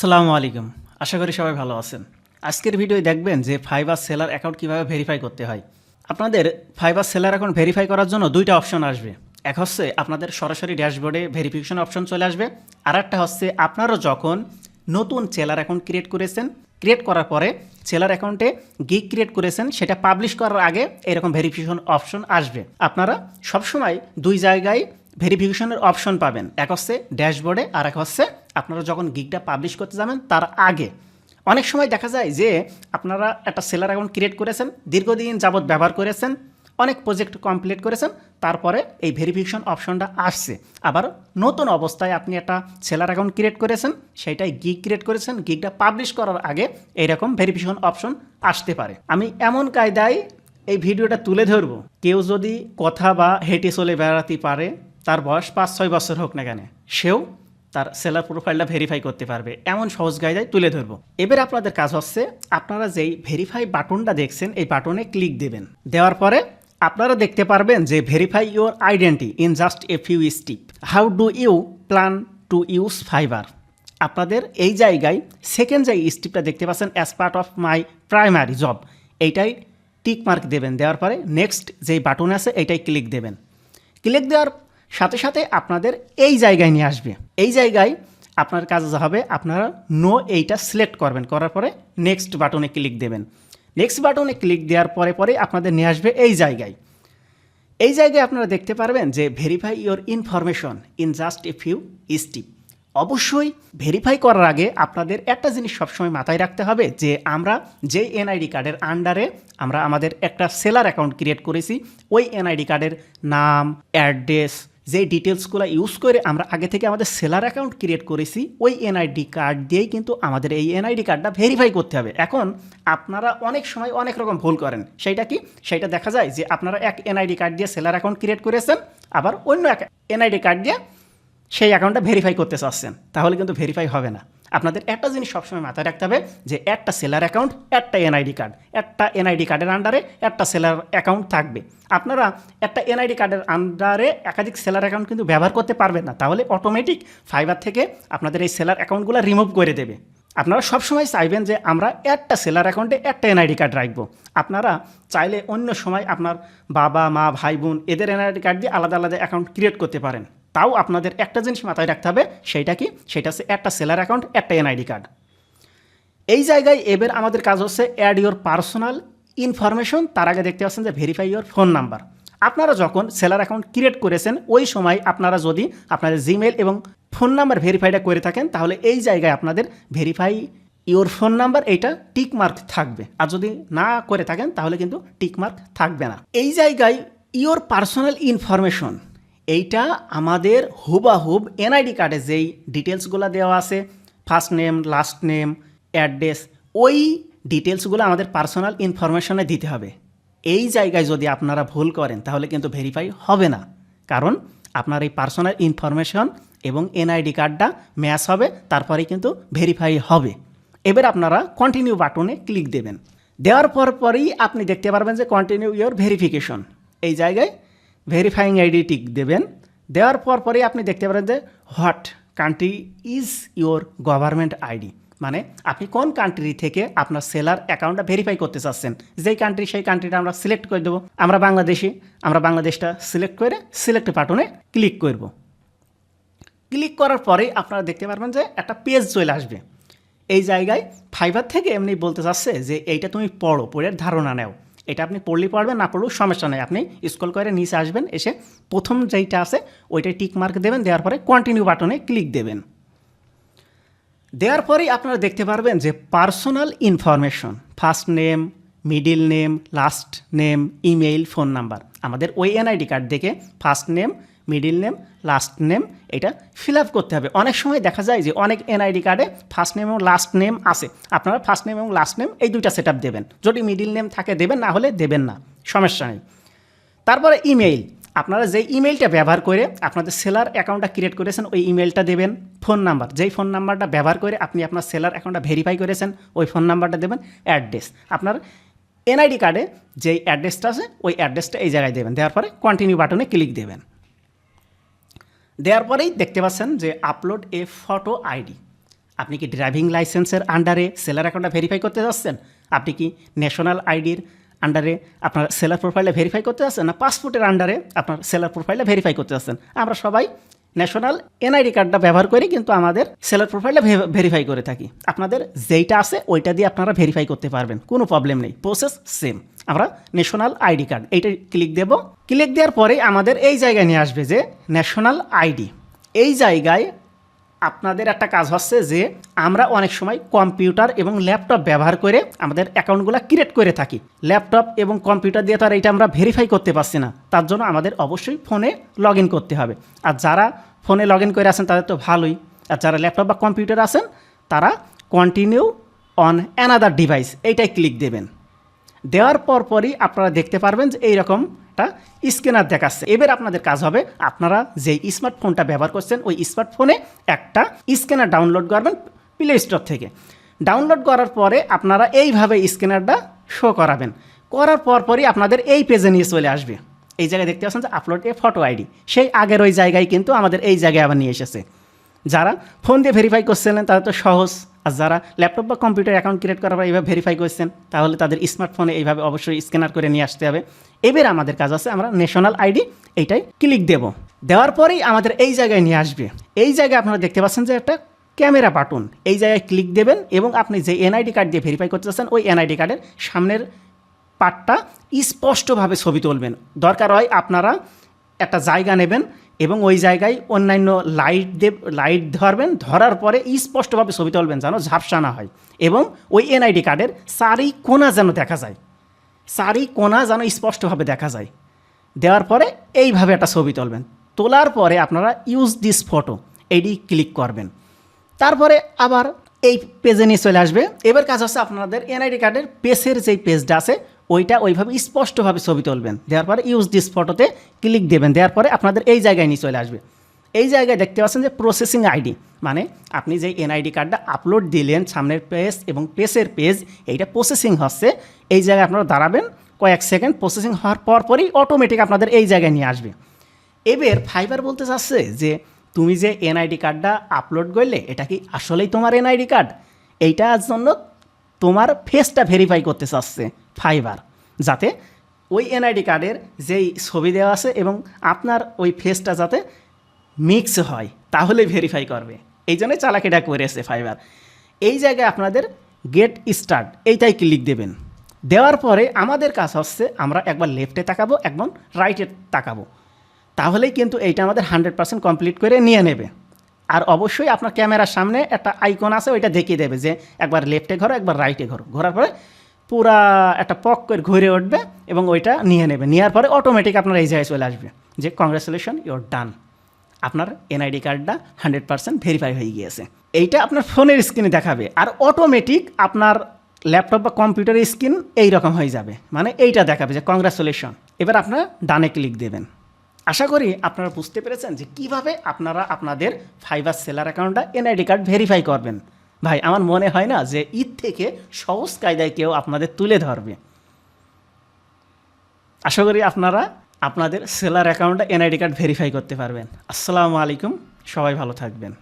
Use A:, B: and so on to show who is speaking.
A: আসসালামু আলাইকুম। আশা করি সবাই ভালো আছেন। আজকের ভিডিওয় দেখবেন যে ফাইবার সেলার অ্যাকাউন্ট কীভাবে ভেরিফাই করতে হয়। আপনাদের ফাইবার সেলার অ্যাকাউন্ট ভেরিফাই করার জন্য দুইটা অপশন আসবে। এক হচ্ছে আপনাদের সরাসরি ড্যাশবোর্ডে ভেরিফিকেশন অপশন চলে আসবে। আর একটা হচ্ছে আপনারা যখন নতুন সেলার অ্যাকাউন্ট ক্রিয়েট করেছেন ক্রিয়েট করার পরে সেলার অ্যাকাউন্টে গিগ ক্রিয়েট করেছেন, সেটা পাবলিশ করার আগে এরকম ভেরিফিকেশন অপশন আসবে। আপনারা সবসময় দুই জায়গায় ভেরিফিকেশনের অপশন পাবেন। এক হচ্ছে ড্যাশবোর্ডে আর এক হচ্ছে আপনারা যখন গিগটা পাবলিশ করতে যাবেন, তার আগে। অনেক সময় দেখা যায় যে আপনারা একটা সেলার অ্যাকাউন্ট ক্রিয়েট করেছেন, দীর্ঘদিন যাবৎ ব্যবহার করেছেন, অনেক প্রজেক্ট কমপ্লিট করেছেন, তারপরে এই ভেরিফিকেশন অপশনটা আসছে। আবার নতুন অবস্থায় আপনি একটা সেলার অ্যাকাউন্ট ক্রিয়েট করেছেন সেটাই গিগ ক্রিয়েট করেছেন গিগটা পাবলিশ করার আগে এইরকম ভেরিফিকেশন অপশন আসতে পারে। আমি এমন কায়দায় এই ভিডিওটা তুলে ধরবো। কেউ যদি কথা বা হেঁটে চলে বেড়াতে পারে তার বয়স পাঁচ, ছয় বছর হোক না কেন, সেও তার সেলার প্রোফাইলটা ভেরিফাই করতে পারবে। এমন সহজ গাইদায় তুলে ধরবো। এবার আপনাদের কাজ হচ্ছে, আপনারা যেই ভেরিফাই বাটনটা দেখছেন, এই বাটনে ক্লিক দেবেন। দেওয়ার পরে আপনারা দেখতে পারবেন যে verify your identity in just a few step how do you plan to use Fiverr আপনাদের এই জায়গায় সেকেন্ড যে স্টিপটা দেখতে পাচ্ছেন as part of my primary job এইটাই টিক মার্ক দেবেন। দেওয়ার পরে নেক্সট যেই বাটন আছে, এইটাই ক্লিক দেবেন। ক্লিক দেওয়ার সাথে সাথে আপনাদের এই জায়গায় নিয়ে আসবে। এই জায়গায় আপনার কাজ হবে আপনারা নো এইটা সিলেক্ট করবেন। করার পরে নেক্সট বাটনে ক্লিক দেবেন। নেক্সট বাটনে ক্লিক দেওয়ার পরে পরে আপনাদের নিয়ে আসবে এই জায়গায়। এই জায়গায় আপনারা দেখতে পারবেন যে verify your information in just a few step অবশ্যই ভেরিফাই করার আগে আপনাদের একটা জিনিস সবসময় মাথায় রাখতে হবে যে আমরা যে এনআইডি কার্ডের আন্ডারে আমরা আমাদের একটা সেলার অ্যাকাউন্ট ক্রিয়েট করেছি, ওই এনআইডি কার্ডের নাম অ্যাড্রেস যে ডিটেলসগুলো ইউজ করে আমরা আগে থেকে আমাদের সেলার অ্যাকাউন্ট ক্রিয়েট করেছি, ওই এনআইডি কার্ড দিয়েই কিন্তু আমাদের এই এনআইডি কার্ডটা ভেরিফাই করতে হবে। এখন আপনারা অনেক সময় অনেক রকম ভুল করেন। সেইটা কি? সেইটা দেখা যায় যে আপনারা এক এনআইডি কার্ড দিয়ে সেলার অ্যাকাউন্ট ক্রিয়েট করেছেন, আবার অন্য এক এনআইডি কার্ড দিয়ে সেই অ্যাকাউন্টটা ভেরিফাই করতে চাচ্ছেন। তাহলে কিন্তু ভেরিফাই হবে না। আপনাদের একটা জিনিস সবসময় মাথায় রাখতে হবে যে একটা সেলার অ্যাকাউন্ট একটা এনআইডি কার্ড একটা এনআইডি কার্ডের আন্ডারে একটা সেলার অ্যাকাউন্ট থাকবে। আপনারা একটা এনআইডি কার্ডের আন্ডারে একাধিক সেলার অ্যাকাউন্ট কিন্তু ব্যবহার করতে পারবেন না। তাহলে অটোমেটিক ফাইবার থেকে আপনাদের এই সেলার অ্যাকাউন্টগুলো রিমুভ করে দেবে। আপনারা সবসময় চাইবেন যে আমরা একটা সেলার অ্যাকাউন্টে একটা এনআইডি কার্ড রাখব। আপনারা চাইলে অন্য সময় আপনার বাবা, মা, ভাই, বোন, এদের এনআইডি কার্ড দিয়ে আলাদা আলাদা অ্যাকাউন্ট ক্রিয়েট করতে পারেন। তাও আপনাদের একটা জিনিস মাথায় রাখতে হবে সেইটা কি? সেটা হচ্ছে একটা সেলার অ্যাকাউন্ট একটা এনআইডি কার্ড এই জায়গায় এবার আমাদের কাজ হচ্ছে অ্যাড ইউর পার্সোনাল ইনফরমেশন তার আগে দেখতে পাচ্ছেন যে ভেরিফাই ইউর ফোন নাম্বার আপনারা যখন সেলার অ্যাকাউন্ট ক্রিয়েট করেছেন, ওই সময় আপনারা যদি আপনাদের জিমেল এবং ফোন নাম্বার ভেরিফাইটা করে থাকেন, তাহলে এই জায়গায় আপনাদের ভেরিফাই ইওর ফোন নাম্বার এইটা টিক মার্ক থাকবে। আর যদি না করে থাকেন, তাহলে কিন্তু টিক মার্ক থাকবে না। এই জায়গায় ইওর পার্সোনাল ইনফরমেশন এইটা আমাদের হুবাহুব এনআইডি কার্ডে যেই ডিটেলসগুলো দেওয়া আছে first name last name address ওই ডিটেলসগুলো আমাদের পার্সোনাল ইনফরমেশনে দিতে হবে। এই জায়গায় যদি আপনারা ভুল করেন, তাহলে কিন্তু ভেরিফাই হবে না। কারণ আপনার এই পার্সোনাল ইনফরমেশন এবং এনআইডি কার্ডটা ম্যাচ হবে, তারপরেই কিন্তু ভেরিফাই হবে। এবার আপনারা কন্টিনিউ বাটনে ক্লিক দেবেন। দেওয়ার পর পরেই আপনি দেখতে পারবেন যে কন্টিনিউ ইয়োর ভেরিফিকেশন এই জায়গায় ভেরিফাইং আইডি টিক দেবেন। দেওয়ার পর পরেই আপনি দেখতে পারেন যে what country is your government ID মানে আপনি কোন কান্ট্রি থেকে আপনার সেলার অ্যাকাউন্টটা ভেরিফাই করতে চাচ্ছেন? যেই কান্ট্রি সেই কান্ট্রিটা আমরা সিলেক্ট করে দেবো। আমরা বাংলাদেশি, আমরা বাংলাদেশটা সিলেক্ট করে সিলেক্ট বাটনে ক্লিক করব। ক্লিক করার পরে আপনারা দেখতে পারবেন যে একটা পেজ চলে আসবে। এই জায়গায় ফাইবার থেকে এমনি বলতে চাচ্ছে যে এইটা তুমি পড়ো, পড়ে ধারণা নেও। এটা আপনি পড়লে পড়বেন না পড়লেও সমস্যা নেই। আপনি স্ক্রল করে নিচে আসবেন, এসে প্রথম যেইটা আছে ওইটাই টিক মার্ক দেবেন, দেওয়ার পরে কন্টিনিউ বাটনে ক্লিক দেবেন। দেওয়ার পরেই আপনারা দেখতে পারবেন যে personal information first name middle name last name email phone number আমাদের ওই এনআইডি কার্ড দেখে first name middle name last name এটা ফিল আপ করতে হবে। অনেক সময় দেখা যায় যে অনেক এনআইডি কার্ডে ফার্স্ট নেম এবং লাস্ট নেম আছে। আপনারা ফার্স্ট নেম এবং লাস্ট নেম এই দুইটা সেট দেবেন। যদি মিডিল নেম থাকে দেবেন, না হলে দেবেন না। সমস্যা নেই। তারপরে ইমেইল আপনারা যে ইমেইলটা ব্যবহার করে আপনাদের সেলার অ্যাকাউন্টটা ক্রিয়েট করেছেন, ওই ইমেইলটা দেবেন। ফোন নাম্বার যেই ফোন নাম্বারটা ব্যবহার করে আপনি আপনার সেলার অ্যাকাউন্টটা ভেরিফাই করেছেন, ওই ফোন নাম্বারটা দেবেন অ্যাড্রেস আপনার এনআইডি কার্ডে যেই অ্যাড্রেসটা আছে, ওই অ্যাড্রেসটা এই জায়গায় দেবেন। দেওয়ার পরে কন্টিনিউ বাটনে ক্লিক দেবেন। দেওয়ার পরেই দেখতে পাচ্ছেন যে আপলোড এ ফটো আইডি আপনি কি ড্রাইভিং লাইসেন্সের আন্ডারে সেলার অ্যাকাউন্টটা ভেরিফাই করতে যাচ্ছেন? আপনি কি ন্যাশনাল আইডির আন্ডারে আপনার সেলার প্রোফাইলটা ভেরিফাই করতে যাচ্ছেন? না পাসপোর্টের আন্ডারে আপনার সেলার প্রোফাইলটা ভেরিফাই করতে যাচ্ছেন? আমরা সবাই ন্যাশনাল এনআইডি কার্ডটা ব্যবহার করি, কিন্তু আমাদের সেলার প্রোফাইলটা ভেরিফাই করে থাকি। আপনাদের যেইটা আছে, ওইটা দিয়ে আপনারা ভেরিফাই করতে পারবেন। কোনো প্রবলেম নেই। প্রসেস সেম আমরা ন্যাশনাল আইডি কার্ড এইটা ক্লিক দেব। ক্লিক দেওয়ার পরে আমাদের এই জায়গায় নিয়ে আসবে যে ন্যাশনাল আইডি এই জায়গায় আপনাদের একটা কাজ হচ্ছে যে আমরা অনেক সময় কম্পিউটার এবং ল্যাপটপ ব্যবহার করে আমাদের অ্যাকাউন্টগুলো ক্রিয়েট করে থাকি। ল্যাপটপ এবং কম্পিউটার দিয়ে তো আর এটা আমরা ভেরিফাই করতে পারছি না। তার জন্য আমাদের অবশ্যই ফোনে লগ করতে হবে। আর যারা ফোনে লগ করে আছেন, তাদের তো ভালোই। আর যারা ল্যাপটপ বা কম্পিউটার আছেন, তারা কন্টিনিউ অন অ্যানাদার ডিভাইস এইটাই ক্লিক দেবেন। দেওয়ার পর পরই আপনারা দেখতে পারবেন যে এইরকম একটা স্ক্যানার দেখাচ্ছে। এবার আপনাদের কাজ হবে, আপনারা যেই স্মার্টফোনটা ব্যবহার করছেন, ওই স্মার্টফোনে একটা স্ক্যানার ডাউনলোড করবেন প্লে স্টোর থেকে। ডাউনলোড করার পরে আপনারা এইভাবে স্ক্যানারটা শো করাবেন। করার পর পরই আপনাদের এই পেজে নিয়ে চলে আসবে। এই জায়গায় দেখতে পাচ্ছেন যে আপলোড এ ফটো আইডি সেই আগের ওই জায়গায় কিন্তু আমাদের এই জায়গায় আবার নিয়ে এসেছে। যারা ফোন দিয়ে ভেরিফাই করছিলেন তাদের তো সহজ। আর যারা ল্যাপটপ বা কম্পিউটার অ্যাকাউন্ট ক্রিয়েট করার পর এইভাবে ভেরিফাই করছেন, তাহলে তাদের স্মার্টফোনে এইভাবে অবশ্যই স্ক্যানার করে নিয়ে আসতে হবে। এবার আমাদের কাজ আছে, আমরা ন্যাশনাল আইডি এইটাই ক্লিক দেব। দেওয়ার পরেই আমাদের এই জায়গায় নিয়ে আসবে। এই জায়গায় আপনারা দেখতে পাচ্ছেন যে একটা ক্যামেরা বাটন এই জায়গায় ক্লিক দেবেন এবং আপনি যে এনআইডি কার্ড দিয়ে ভেরিফাই করতে চাচ্ছেন, ওই এনআইডি কার্ডের সামনের পার্টটা স্পষ্টভাবে ছবি তুলবেন। দরকার হয় আপনারা একটা জায়গা নেবেন এবং ওই জায়গায় অন্যান্য লাইট দেব লাইট ধরবেন, ধরার পরে স্পষ্টভাবে ছবি তুলবেন যেন ঝাপসা না হয় এবং ওই এনআইডি কার্ডের চারি কোনা যেন দেখা যায়। চারি কোনা যেন স্পষ্টভাবে দেখা যায়। দেওয়ার পরে এইভাবে একটা ছবি তুলবেন। তোলার পরে আপনারা ইউজ দিস ফটো এইটি ক্লিক করবেন। তারপরে আবার এই পেজে নিয়ে চলে আসবে। এবার কাজ হচ্ছে আপনাদের এনআইডি কার্ডের পেজের যেই পেজটা আছে, ওইটা ওইভাবে স্পষ্টভাবে ছবি তুলবেন। দেওয়ার পরে ইউজ দিস ফটোতে ক্লিক দেবেন, দেওয়ার পরে আপনাদের এই জায়গায় নিয়ে চলে আসবে। এই জায়গায় দেখতে পাচ্ছেন যে প্রসেসিং আইডি মানে আপনি যে এনআইডি কার্ডটা আপলোড দিলেন, সামনের পেজ এবং পেজের পেজ এইটা প্রসেসিং হচ্ছে। এই জায়গায় আপনারা দাঁড়াবেন, কয়েক সেকেন্ড প্রসেসিং হওয়ার পর পরই অটোমেটিক আপনাদের এই জায়গায় নিয়ে আসবে। এবার ফাইবার বলতে চাচ্ছে যে, তুমি যে এনআইডি কার্ডটা আপলোড করলে, এটা কি আসলেই তোমার এনআইডি কার্ড এইটার জন্য তোমার ফেসটা ভেরিফাই করতে চাচ্ছে ফাইবার যাতে ওই এনআইডি কার্ডের যেই ছবি দেওয়া আছে এবং আপনার ওই ফেসটা যাতে মিক্স হয় তাহলেই ভেরিফাই করবে। এই জন্যই চালাকিটা করেছে ফাইবার এই জায়গায় আপনাদের গেট স্টার্ট এইটাই ক্লিক দেবেন। দেওয়ার পরে আমাদের কাজ হচ্ছে আমরা একবার লেফটে তাকাবো একবার রাইটে তাকাবো। তাহলেই কিন্তু এইটা আমাদের হান্ড্রেড পার্সেন্ট কমপ্লিট করে নিয়ে নেবে। আর অবশ্যই আপনার ক্যামেরার সামনে একটা আইকন আছে, ওইটা দেখিয়ে দেবে যে একবার লেফটে ঘোরো, একবার রাইটে ঘোরো। ঘোরার পরে পুরা একটা পক করে ঘুরে উঠবে এবং ওইটা নিয়ে নেবে। নেওয়ার পরে অটোমেটিক আপনার এই জায়গায় চলে আসবে যে কংগ্রেচুলেশন ইউর ডান আপনার এনআইডি কার্ডটা হান্ড্রেড পার্সেন্ট ভেরিফাই হয়ে গিয়েছে। এইটা আপনার ফোনের স্ক্রিনে দেখাবে। আর অটোমেটিক আপনার ল্যাপটপ বা কম্পিউটারের স্ক্রিন এই রকম হয়ে যাবে। মানে এইটা দেখাবে যে কংগ্রাচুলেশন এবার আপনার ডানে ক্লিক দেবেন। আশা করি আপনারা বুঝতে পেরেছেন যে, কীভাবে আপনারা আপনাদের ফাইবার সেলার অ্যাকাউন্টটা এনআইডি কার্ড ভেরিফাই করবেন। ভাই, আমার মনে হয় না যে ঈদ থেকে সহজ কায়দায় কেউ আপনাদের তুলে ধরবে। আশা করি আপনারা আপনাদের সেলার অ্যাকাউন্টে এনআইডি কার্ড ভেরিফাই করতে পারবেন। আসসালামু আলাইকুম, সবাই ভালো থাকবেন।